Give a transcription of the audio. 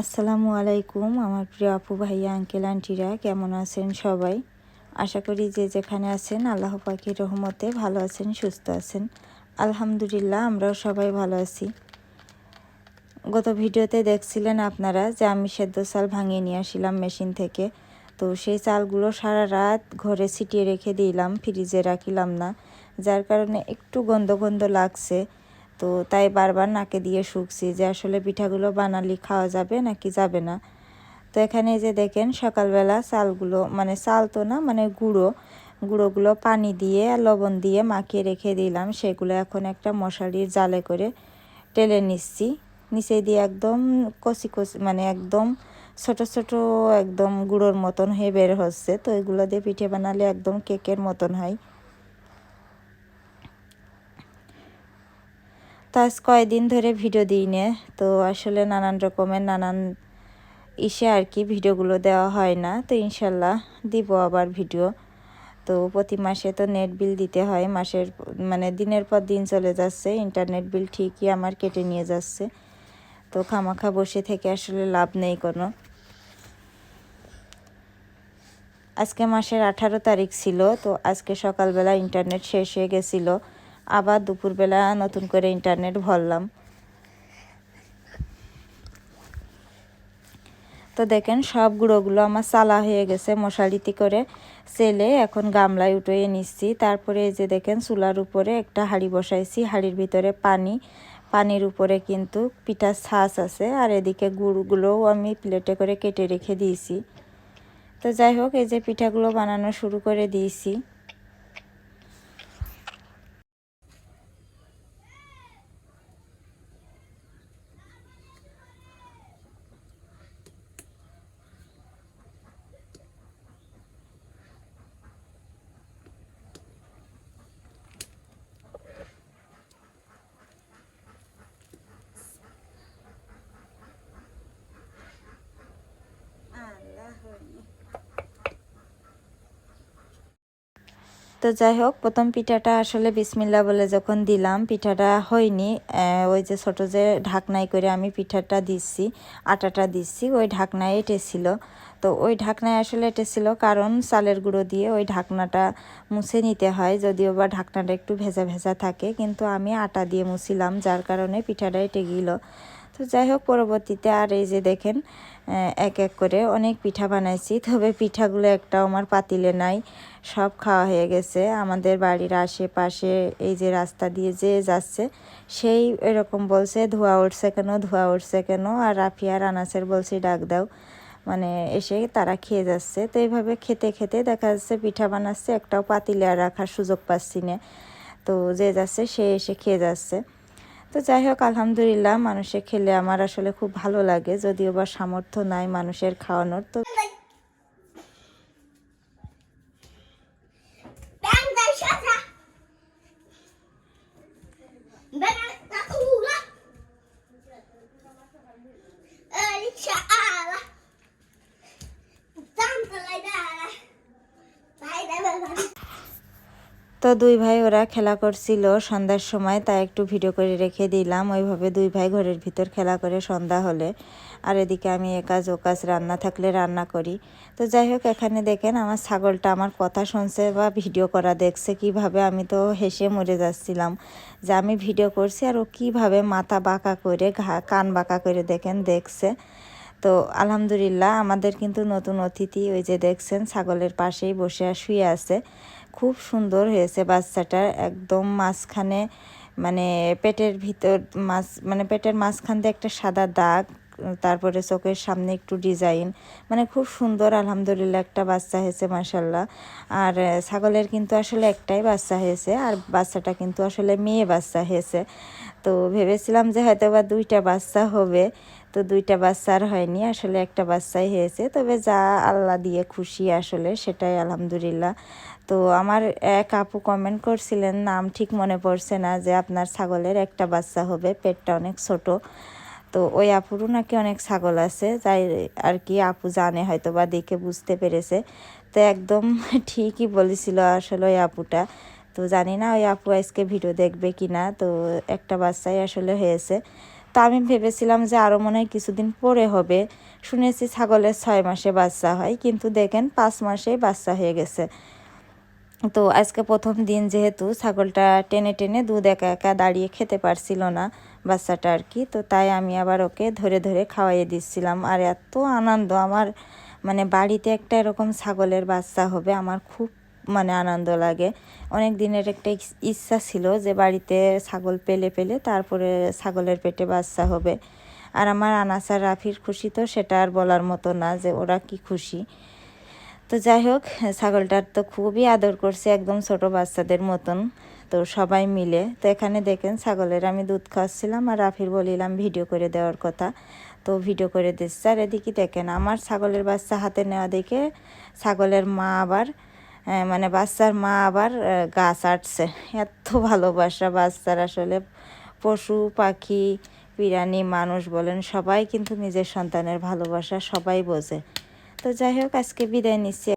আসসালামু আলাইকুম, আমার প্রিয় আপু ভাইয়া, আঙ্কেল, আন্টিরা, কেমন আছেন সবাই? আশা করি যে যেখানে আছেন, আল্লাহ পাখির রহমতে ভালো আছেন, সুস্থ আছেন। আলহামদুলিল্লাহ, আমরাও সবাই ভালো আছি। গত ভিডিওতে দেখছিলেন আপনারা যে আমি সেদ্ধ চাল ভাঙিয়ে নিয়ে আসিলাম মেশিন থেকে। তো সেই চালগুলো সারা রাত ঘরে ছিটিয়ে রেখে দিলাম, ফ্রিজে রাখিলাম না, যার কারণে একটু গন্ধ গন্ধ লাগছে। তো তাই বারবার নাকে দিয়ে শুকছি যে আসলে পিঠাগুলো বানালি খাওয়া যাবে নাকি যাবে না। তো এখানে যে দেখেন সকালবেলা চালগুলো মানে চাল তো না মানে গুঁড়ো, গুঁড়োগুলো পানি দিয়ে আর লবণ দিয়ে মাখিয়ে রেখে দিলাম। সেগুলো এখন একটা মশারির জালে করে টেলে নিচ্ছি। নিচে দিয়ে একদম কষি কষি মানে একদম ছোট ছোট একদম গুঁড়োর মতন হয়ে বের হচ্ছে। তো এগুলো দিয়ে পিঠে বানালে একদম কেকের মতন হয়। আজ কয়েকদিন ধরে ভিডিও দিই নে তো আসলে নানান রকমের নানান ইসে আর কি ভিডিওগুলো দেওয়া হয় না, তো ইনশাল্লাহ দিব আবার ভিডিও। তো প্রতি মাসে তো নেট বিল দিতে হয়, মাসের মানে দিনের পর দিন চলে যাচ্ছে, ইন্টারনেট বিল ঠিকই আমার কেটে নিয়ে যাচ্ছে। তো খামাখা বসে থেকে আসলে লাভ নেই কোনো। আজকে মাসের আঠারো তারিখ ছিল, তো আজকে সকালবেলা ইন্টারনেট শেষ হয়ে গেছিল। আবার দুপুরবেলা নতুন করে ইন্টারনেট ভরলাম। তো দেখেন সব গুঁড়োগুলো আমার চালা হয়ে গেছে মশারিতে করে সেলে এখন গামলায় উঠিয়ে নিচ্ছি। তারপরে এই যে দেখেন চুলার উপরে একটা হাঁড়ি বসাইছি, হাঁড়ির ভিতরে পানি, পানির উপরে কিন্তু পিঠার ছাঁচ আছে আর এদিকে গুড়গুলোও আমি প্লেটে করে কেটে রেখে দিয়েছি। তো যাই হোক, এই যে পিঠাগুলো বানানো শুরু করে দিয়েছি। তো যাই হোক, প্রথম পিঠাটা আসলে বিসমিল্লা বলে যখন দিলাম, পিঠাটা হয়নি। ওই যে ছোটো যে ঢাকনায় করে আমি পিঠাটা দিচ্ছি, আটাটা দিচ্ছি, ওই ঢাকনায় এটেছিল তো ওই ঢাকনায় আসলে এটেছিল কারণ চালের গুঁড়ো দিয়ে ওই ঢাকনাটা মুছে নিতে হয়, যদিও বা ঢাকনাটা একটু ভেজা ভেজা থাকে, কিন্তু আমি আটা দিয়ে মুছিলাম, যার কারণে পিঠাটা এটে গেল। তো যাই হোক, পরবর্তীতে আর এই যে দেখেন এক এক করে অনেক পিঠা বানাইছি। তবে পিঠাগুলো একটাও আমার পাতিলে নাই, সব খাওয়া হয়ে গেছে। আমাদের বাড়ির আশেপাশে এই যে রাস্তা দিয়ে যে যাচ্ছে, সেই এরকম বলছে, ধোয়া উঠছে কেন, ধোয়া উঠছে কেন? আর রাফিয়ার আনাসের বলছি, ডাক দাও। মানে এসে তারা খেয়ে যাচ্ছে। তো এইভাবে খেতে খেতে দেখা যাচ্ছে পিঠা বানাচ্ছে, একটাও পাতিলে আর রাখার সুযোগ পাচ্ছি না। তো যে যাচ্ছে সে এসে খেয়ে যাচ্ছে। তো যাই হোক, আলহামদুলিল্লাহ মানুষে খেলে আমার আসলে খুব ভালো লাগে, যদিও বা সামর্থ্য নাই মানুষের খাওয়ানোর, তো তো দুই ভাই ওরা খেলা করছিল সন্ধ্যার সময়, তাই একটু ভিডিও করে রেখে দিলাম। ওইভাবে দুই ভাই ঘরের ভিতর খেলা করে সন্ধ্যা হলে। আর এদিকে আমি একাজ ওকাজ রান্না থাকলে রান্না করি। তো যাই হোক, এখানে দেখেন আমার ছাগলটা আমার কথা শুনছে বা ভিডিও করা দেখছে, কীভাবে আমি তো হেসে মরে যাচ্ছিলাম যে আমি ভিডিও করছি আর ও কীভাবে মাথা বাঁকা করে ঘা, কান বাঁকা করে দেখেন, দেখছে। তো আলহামদুলিল্লাহ, আমাদের কিন্তু নতুন অতিথি ওই যে দেখছেন, ছাগলের পাশেই বসে শুয়ে আছে। খুব সুন্দর হয়েছে বাচ্চাটার। একদম মাঝখানে মানে পেটের ভিতর মাছ মানে পেটের মাঝখান দিয়ে একটা সাদা দাগ, তারপরে চোখের সামনে একটু ডিজাইন। মানে খুব সুন্দর আলহামদুলিল্লাহ একটা বাচ্চা হয়েছে মাসাল্লাহ আর ছাগলের কিন্তু আসলে একটাই বাচ্চা হয়েছে, আর বাচ্চাটা কিন্তু আসলে মেয়ে বাচ্চা হয়েছে। তো ভেবেছিলাম যে হয়তো বা দুইটা বাচ্চা হবে। তো দুইটা বাচ্চা আর হয়নি, আসলে একটা বাচ্চাই হয়েছে। তবে যা আল্লাহ দিয়ে খুশি আসলে সেটাই আলহামদুলিল্লাহ। তো আমার এক আপু কমেন্ট করছিলেন, নাম ঠিক মনে পড়ছে না যে আপনার ছাগলের একটা বাচ্চা হবে, পেটটা অনেক ছোট। তো ওই আপুরও নাকি অনেক ছাগল আছে, তাই আর কি আপু জানে হয়তো বা দেখে বুঝতে পেরেছে। তো একদম ঠিকই বলেছিল আসলে ওই আপুটা। তো জানি না ওই আপু আজকে ভিডিও দেখবে কি না তো একটা বাচ্চাই আসলে হয়েছে। তো আমি ভেবেছিলাম যে আরও মনে হয় কিছুদিন পরে হবে। শুনেছি ছাগলের ছয় মাসে বাচ্চা হয়, কিন্তু দেখেন পাঁচ মাসেই বাচ্চা হয়ে গেছে। তো আজকে প্রথম দিন যেহেতু ছাগলটা টেনে টেনে দুধ একা একা দাঁড়িয়ে খেতে পারছিল না বাচ্চাটা আর কি, তো তাই আমি আবার ওকে ধরে ধরে খাওয়াইয়ে দিচ্ছিলাম। আর এত আনন্দ, আমার মানে বাড়িতে একটা এরকম ছাগলের বাচ্চা হবে, আমার খুব মানে আনন্দ লাগে। অনেক দিনের একটা ইচ্ছা ছিল যে বাড়িতে ছাগল পেলে পেলে তারপরে ছাগলের পেটে বাচ্চা হবে। আর আমার আনাসার রাফির খুশি তো সেটা আর বলার মতো না যে ওরা কি খুশি। তো যাই হোক, ছাগলটার তো খুবই আদর করছে একদম ছোট বাচ্চাদের মতন। তো সবাই মিলে, তো এখানে দেখেন ছাগলের আমি দুধ খাওয়াচ্ছিলাম আর রাফির বলিলাম ভিডিও করে দেওয়ার কথা। তো ভিডিও করে দিচ্ছে। আর এদিকে দেখেন আমার ছাগলের বাচ্চা হাতে নেওয়া দেখে ছাগলের মা আবার মানে বাচ্চার মা আবার গাছ আটছে। এত ভালোবাসা বাচ্চার আসলে। পশু, পাখি প্রাণী মানুষ বলেন, সবাই কিন্তু নিজের সন্তানের ভালোবাসা সবাই বোঝে। তো যাই হোক, আজকে বিদায় নিচ্ছি।